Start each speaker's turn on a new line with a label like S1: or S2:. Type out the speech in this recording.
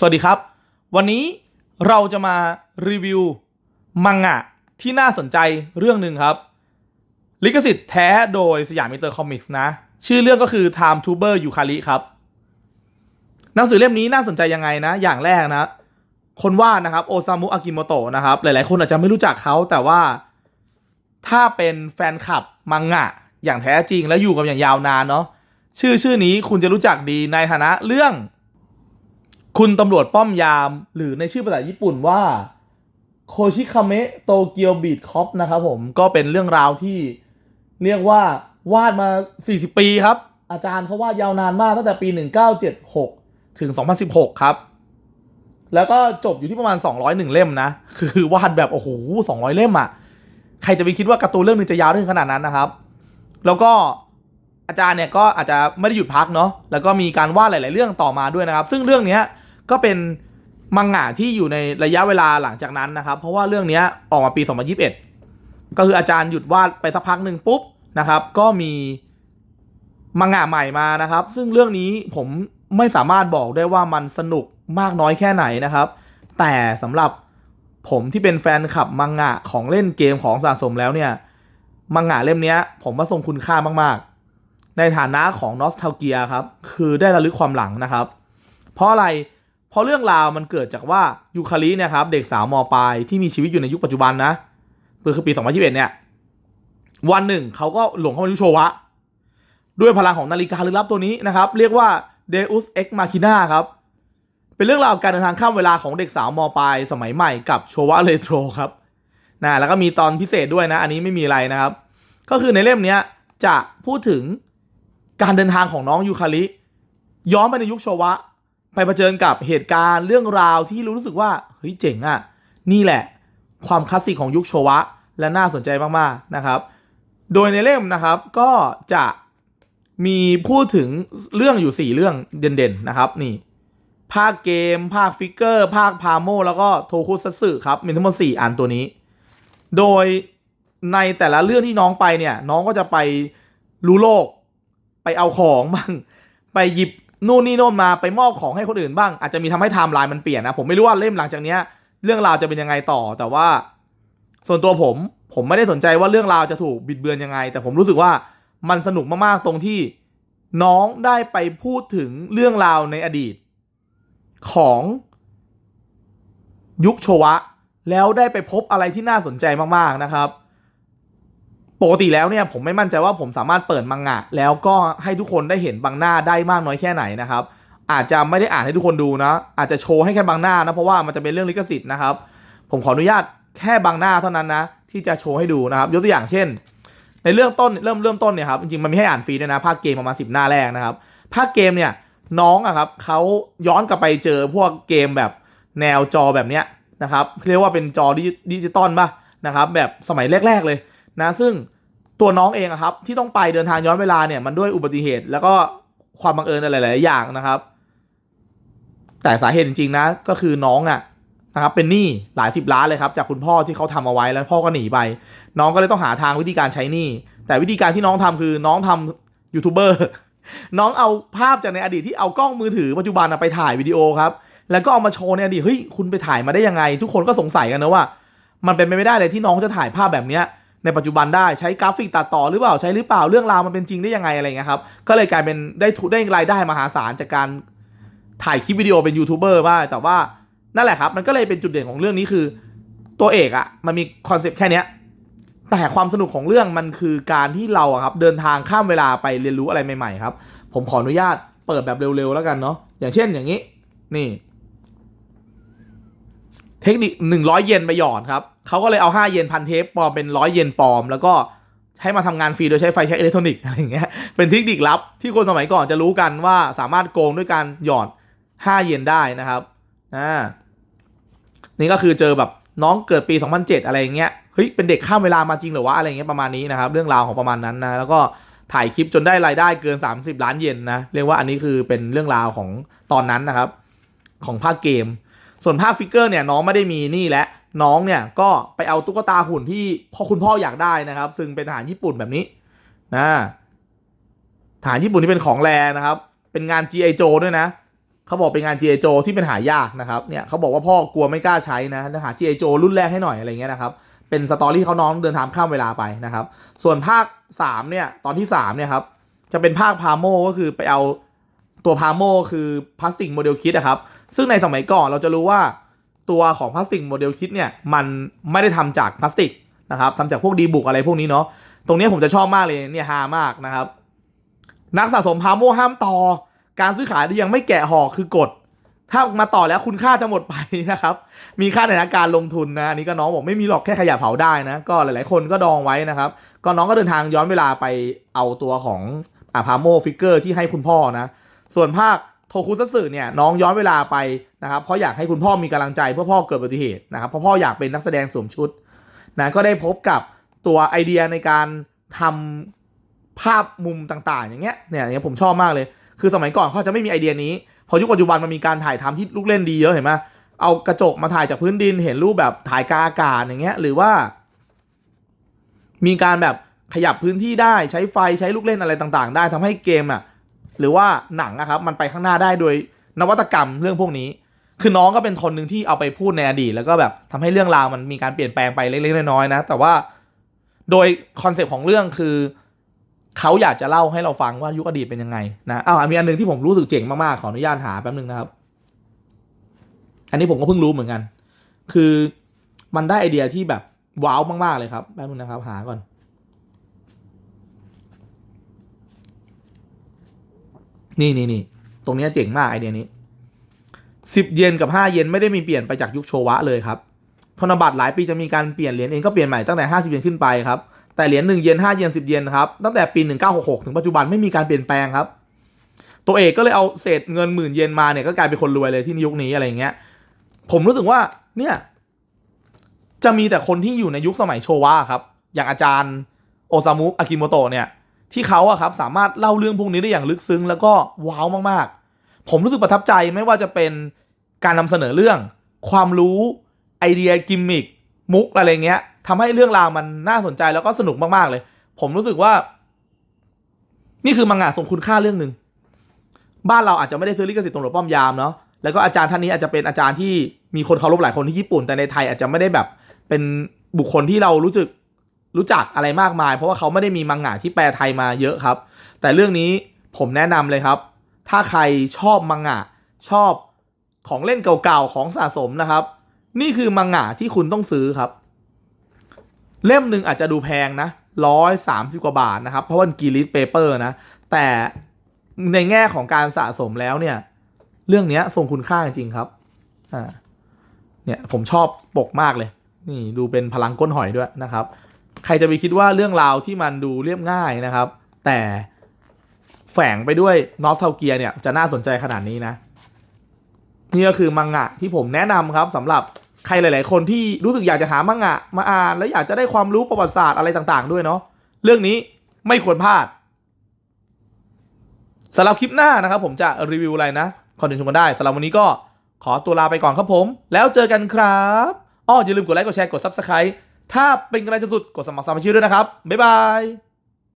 S1: สวัสดีครับ วันนี้เราจะมารีวิวมังงะที่น่าสนใจเรื่องหนึ่งครับ ลิขสิทธิ์แท้โดยสยามมิเตอร์คอมิกส์นะ ชื่อเรื่องก็คือ Time Tuber Yukari ครับ หนังสือเล่มนี้น่าสนใจยังไงนะ อย่างแรกนะ คนวาดนะครับโอซามุอากิโมโตะนะครับ หลายๆ คนอาจจะไม่รู้จักเขาแต่ว่า ถ้าเป็นแฟนคลับมังงะ อย่างแท้จริงและอยู่กับอย่างยาวนานเนาะชื่อชื่อนี้คุณจะรู้จักดีในฐานะเรื่อง คุณตำรวจป้อมยาม หรือในชื่อภาษาญี่ปุ่นว่าโคชิคาเมะโตเกียวบีดคอปนะครับผมก็เป็นเรื่องราวที่เรียกว่าวาดมา 40 ปีครับ อาจารย์เขาวาดยาวนานมากตั้งแต่ปี 1976 ถึง 2016 ครับ แล้วก็จบอยู่ที่ประมาณ 201 เล่มนะ คือวาดแบบโอ้โห 200 เล่มอะใครจะไปคิดว่าการ์ตูนเรื่องหนึงจะยาวถึงขนาดนั้นนะครับ แล้วก็อาจารย์เนี่ยก็อาจจะไม่ได้หยุดพักเนาะแล้วก็มีการวาดหลาย ๆ เรื่องต่อมาด้วยนะครับ ซึ่งเรื่องเนี้ย ก็เป็นมังงะที่อยู่ในระยะเวลาหลังจากนั้นนะครับ เพราะว่าเรื่องนี้ออกมาปี 2021 ก็คืออาจารย์หยุดวาดไปสักพักหนึ่งปุ๊บนะครับ ก็มีมังงะใหม่มานะครับ ซึ่งเรื่องนี้ผมไม่สามารถบอกได้ว่ามันสนุกมากน้อยแค่ไหนนะครับ แต่สำหรับผมที่เป็นแฟนคลับมังงะของเล่นเกมของสะสมแล้วเนี่ยมังงะเล่มนี้ผมว่าทรงคุณค่ามากๆ ในฐานะของนอสเท a เกียครับ คือได้ระลึกความหลังนะครับ เพราะอะไรเพราะเรื่องราวมันเกิดจากว่ายูคาริเนี่ยครับเด็กสาวมปลายที่มีชีวิตอยู่ในยุคปัจจุบันนะคือปี 2021 เนี่ยวันหนึ่งเขาก็หลงเข้ามาในยุคโชวะ ด้วยพลังของนาฬิกาลึกลับตัวนี้นะครับ เรียกว่า Deus Ex Machina ครับ เป็นเรื่องราวการเดินทางข้ามเวลาของเด็กสาวมปลายสมัยใหม่กับโชวะเรโทรครับนะแล้วก็มีตอนพิเศษด้วยนะ อันนี้ไม่มีอะไรนะครับ ก็คือในเล่มนี้จะพูดถึงการเดินทางของน้องยูคาริย้อนไปในยุคโชวะ ไปเผชิญกับเหตุการณ์เรื่องราวที่รู้สึกว่าเฮ้ยเจ๋งอะ่ะนี่แหละ ความคลาสสิกของยุคโชวะ และน่าสนใจมากๆนะครับ โดยในเล่มนะครับก็จะมีพูดถึงเรื่องอยู่ 4 เรื่องเด่นๆนะครับนี่ภาคเกม ภาคฟิกเกอร์ ภาคพาโม แล้วก็โทคุซัตสึครับมีทั้งหมด4อันตัวนี้ โดยในแต่ละเรื่องที่น้องไปเนี่ย น้องก็จะไปรู้โลก ไปเอาของบ้าง ไปหยิบ นู่นนี่โน่นมาไปมอบของให้คนอื่นบ้าง อาจจะมีทำให้ไทม์ไลน์มันเปลี่ยนนะ ผมไม่รู้ว่าเล่มหลังจากเนี้ย เรื่องราวจะเป็นยังไงต่อ แต่ว่า ส่วนตัวผม ผมไม่ได้สนใจว่าเรื่องราวจะถูกบิดเบือนยังไง แต่ผมรู้สึกว่ามันสนุกมากๆตรงที่น้องได้ไปพูดถึงเรื่องราวในอดีต ของยุคโชวะ แล้วได้ไปพบอะไรที่น่าสนใจมากๆนะครับ ปกติแล้วเนี่ยผมไม่มั่นใจว่าผมสามารถเปิดมังงะ แล้วก็ให้ทุกคนได้เห็นบางหน้าได้มากน้อยแค่ไหนนะครับ อาจจะไม่ได้อ่านให้ทุกคนดูนะ อาจจะโชว์ให้แค่บางหน้านะเพราะว่ามันจะเป็นเรื่องลิขสิทธิ์นะครับ ผมขออนุญาตแค่บางหน้าเท่านั้นนะ ที่จะโชว์ให้ดูนะครับยกตัวอย่างเช่น ในเรื่องต้นเริ่มเริ่มต้นเนี่ยครับจริงๆมันม่ให้อ่านฟรีด้วยนะภาคเกมประมาณสิบหน้าแรกนะครับภาคเกมเนี่ยน้องอะครับเขาย้อนกลับไปเจอพวกเกมแบบแนวจอแบบเนี้ยนะครับเรียกว่าเป็นจอดิดิจิตอลป่ะนะครับแบบสมัยแรก ๆเลย นะซึ่งตัวน้องเองอะครับที่ต้องไปเดินทางย้อนเวลาเนี่ย มันด้วยอุบัติเหตุ แล้วก็ความบังเอิญอะไรหลาย ๆ อย่างนะครับ แต่สาเหตุจริง ๆ นะ ก็คือน้องอะนะครับเป็นหนี้หลายสิบล้านเลยครับจากคุณพ่อที่เขาทำเอาไว้แล้วพ่อก็หนีไป น้องก็เลยต้องหาทางวิธีการใช้หนี้แต่วิธีการที่น้องทำคือน้องทำยูทูบเบอร์น้องเอาภาพจากในอดีตที่เอากล้องมือถือปัจจุบันไปถ่ายวิดีโอครับแล้วก็เอามาโชว์ในอดีตเฮ้ยคุณไปถ่ายมาได้ยังไง ทุกคนก็สงสัยกันนะว่า มันเป็นไปไม่ได้เลยที่น้องจะถ่ายภาพแบบเนี้ย ในปัจจุบันได้ใช้กราฟิกตัดต่อหรือเปล่าใช้หรือเปล่าเรื่องราวมันเป็นจริงได้ยังไงอะไรเงี้ยครับก็เลยกลายเป็นได้ทุได้รายได้มหาศาลจากการถ่ายคลิปวิดีโอเป็นยูทูบเบอร์บ้างแต่ว่านั่นแหละครับ มันก็เลยเป็นจุดเด่นของเรื่องนี้คือ ตัวเอกอะมันมีคอนเซปต์แค่นี้แต่ความสนุกของเรื่องมันคือการที่เราอะครับเดินทางข้ามเวลาไปเรียนรู้อะไรใหม่ๆครับ ผมขออนุญาตเปิดแบบเร็วๆแล้วกันเนาะอย่างเช่นอย่างนี้ นี่ เทคนิคหนึ่งร้อยเยนไปหยอดครับเขาก็เลยเอาห้าเยนพันเทปปลอมเป็นร้อยเยนปลอม แล้วก็ให้มาทำงานฟรีโดยใช้ไฟแช็กอิเล็กทรอนิกส์อะไรอย่างเงี้ยเป็นเทคนิคลับที่คนสมัยก่อนจะรู้กันว่าสามารถโกงด้วยการหยอดห้าเยนได้นะครับอ่านี่ก็คือเจอแบบน้องเกิดปี 2007 อะไรอย่างเงี้ยเฮ้ยเป็นเด็กข้ามเวลามาจริงหรือวะอะไรเงี้ยประมาณนี้นะครับเรื่องราวของประมาณนั้นนะแล้วก็ถ่ายคลิปจนได้รายได้เกิน 30 ล้านเยนนะเรียกว่าอันนี้คือเป็นเรื่องราวของตอนนั้นนะครับ ของภาคเกม ส่วนภาคฟิกเกอร์เนี่ยน้องไม่ได้มีนี่และน้องเนี่ยก็ไปเอาตุ๊กตาหุ่นที่พ่อคุณพ่ออยากได้นะครับ ซึ่งเป็นทหารญี่ปุ่นแบบนี้นะทหารญี่ปุ่นที่เป็นของแรนะครับ เป็นงาน G.I. Joe ด้วยนะเขาบอกเป็นงาน G.I. Joe ที่เป็นหายากนะครับเนี่ยเขาบอกว่าพ่อกลัวไม่กล้าใช้นะหา G.I. Joe รุ่นแรกให้หน่อยอะไรเงี้ยนะครับเป็นสตอรี่เขาน้องเดินทางข้ามเวลาไปนะครับ ส่วนภาค3เนี่ยตอนที่3เนี่ยครับจะเป็นภาคพาโมก็คือไปเอาตัวพาโมคือพลาสติกโมเดลคิดนะครับ ซึ่งในสมัยก่อนเราจะรู้ว่าตัวของพลาสติกโมเดลคิดเนี่ยมันไม่ได้ทำจากพลาสติกนะครับทำจากพวกดีบุกอะไรพวกนี้เนาะตรงนี้ผมจะชอบมากเลยเนี่ยฮามากนะครับ นักสะสมพาโมห้ามต่อ การซื้อขายที่ยังไม่แกะห่อคือกฎถ้ามาต่อแล้วคุณค่าจะหมดไปนะครับ มีค่าในการลงทุนนะนนี้ก็น้องบอกไม่มีหรอกแค่ขยะเผาได้นะ ก็หลาย ๆ คนก็ดองไว้นะครับ ก็น้องก็เดินทางย้อนเวลาไปเอาตัวของอาพาโมฟิกเกอร์ที่ให้คุณพ่อนะ ส่วนภาค โทคุซัตสึเนี่ยน้องย้อนเวลาไปนะครับเพราะอยากให้คุณพ่อมีกำลังใจเพื่อพ่อเกิดอุบัติเหตุนะครับเพราะพ่ออยากเป็นนักแสดงสวมชุดนะก็ได้พบกับตัวไอเดียในการทำภาพมุมต่างๆ อย่างเงี้ยเนี่ยอย่างเงี้ยผมชอบมากเลย คือสมัยก่อนเขาจะไม่มีไอเดียนี้ พอยุคปัจจุบันมันมีการถ่ายทำที่ลูกเล่นดีเยอะเห็นไหมเอากระจกมาถ่ายจากพื้นดินเห็นรูปแบบถ่ายกาอากาศอย่างเงี้ยหรือว่า มีการแบบขยับพื้นที่ได้ใช้ไฟใช้ลูกเล่นอะไรต่างๆ ได้ทำให้เกมอะ หรือว่าหนังอะครับมันไปข้างหน้าได้โดยนวัตกรรมเรื่องพวกนี้ คือน้องก็เป็นคนหนึ่งที่เอาไปพูดในอดีตแล้วก็แบบทำให้เรื่องราวมันมีการเปลี่ยนแปลงไปเล็กๆน้อยๆนะ แต่ว่าโดยคอนเซปต์ของเรื่องคือเขาอยากจะเล่าให้เราฟังว่ายุคอดีตเป็นยังไงนะอ้าวมีอันหนึงที่ผมรู้สึกเจ๋งมากๆขออนุญาตหาแป๊บนึงนะครับ อันนี้ผมก็เพิ่งรู้เหมือนกัน คือมันได้ไอเดียที่แบบว้าวมากๆเลยครับแป๊บนึงนะครับ หาก่อน นี่นี่นี่ตรงนี้เจ๋งมากไอเดียนี้สิบเยนกับห้าเยนไม่ได้มีเปลี่ยนไปจากยุคโชวะเลยครับธนบัตรหลายปีจะมีการเปลี่ยนเหรียญเองก็เปลี่ยนใหม่ตั้งแต่ห้าสิบเยนขึ้นไปครับแต่เหรียญหนึ่งเยนห้าเยนสิบเยนครับตั้งแต่ปีหนึ่งเก้าหกหกถึงปัจจุบันไม่มีการเปลี่ยนแปลงครับ ตัวเอกก็เลยเอาเศษเงินหมื่นเยนมาเนี่ยก็กลายเป็นคนรวยเลยที่ยุคนี้อะไรอย่างเงี้ยผมรู้สึกว่าเนี่ยจะมีแต่คนที่อยู่ในยุคสมัยโชวะครับ อย่างอาจารย์โอซามุอากิโมโตะเนี่ย ที่เขาอะครับสามารถเล่าเรื่องพวกนี้ได้อย่างลึกซึ้ง แล้วก็ว้าวมากๆ ผมรู้สึกประทับใจไม่ว่าจะเป็นการนำเสนอเรื่อง ความรู้ไอเดียกิมมิคมุกอะไรเงี้ยทำให้เรื่องราวมันน่าสนใจแล้วก็สนุกมากๆเลย ผมรู้สึกว่า นี่คือมังงะทรงคุณค่าเรื่องหนึ่งบ้านเราอาจจะไม่ได้ซื้อลิขสิทธิ์ตรงหลวงป้อมยามเนาะแล้วก็อาจารย์ท่านนี้อาจจะเป็นอาจารย์ที่มีคนเคารพหลายคนที่ญี่ปุ่น แต่ในไทยอาจจะไม่ได้แบบเป็นบุคคลที่เรารู้จัก รู้จักอะไรมากมาย เพราะว่าเขาไม่ได้มีมังงะที่แปลไทยมาเยอะครับ แต่เรื่องนี้ผมแนะนำเลยครับ ถ้าใครชอบมังงะชอบของเล่นเก่าๆของสะสมนะครับ นี่คือมังงะที่คุณต้องซื้อครับ เล่มหนึ่งอาจจะดูแพงนะร้อยสามสิบกว่าบาทนะครับ เพราะว่ากีริสเปเปอร์นะ แต่ในแง่ของการสะสมแล้วเนี่ย เรื่องนี้ทรงคุณค่าจริงๆครับอ่าเนี่ยผมชอบปกมากเลย นี่ดูเป็นพลังก้นหอยด้วยนะครับ ใครจะไปคิดว่าเรื่องราวที่มันดูเรียบง่ายนะครับ แต่แฝงไปด้วยนอสเทลเกียเนี่ยจะน่าสนใจขนาดนี้นะ นี่ก็คือมังงะที่ผมแนะนำครับสำหรับใครหลาย ๆ คนที่รู้สึกอยากจะหามังงะมาอ่านแล้วอยากจะได้ความรู้ประวัติศาสตร์อะไรต่าง ๆ ด้วยเนาะเรื่องนี้ไม่ควรพลาดสำหรับคลิปหน้านะครับ ผมจะรีวิวอะไรนะคอนเทนต์ชมกันได้สำหรับวันนี้ก็ขอตัวลาไปก่อนครับผม แล้วเจอกันครับอ้ออย่าลืมกดไลค์กดแชร์กด Subscribe ถ้าเป็นกำลังใจสุดกดสมัครสมาชิกด้วยนะครับ บ๊ายบาย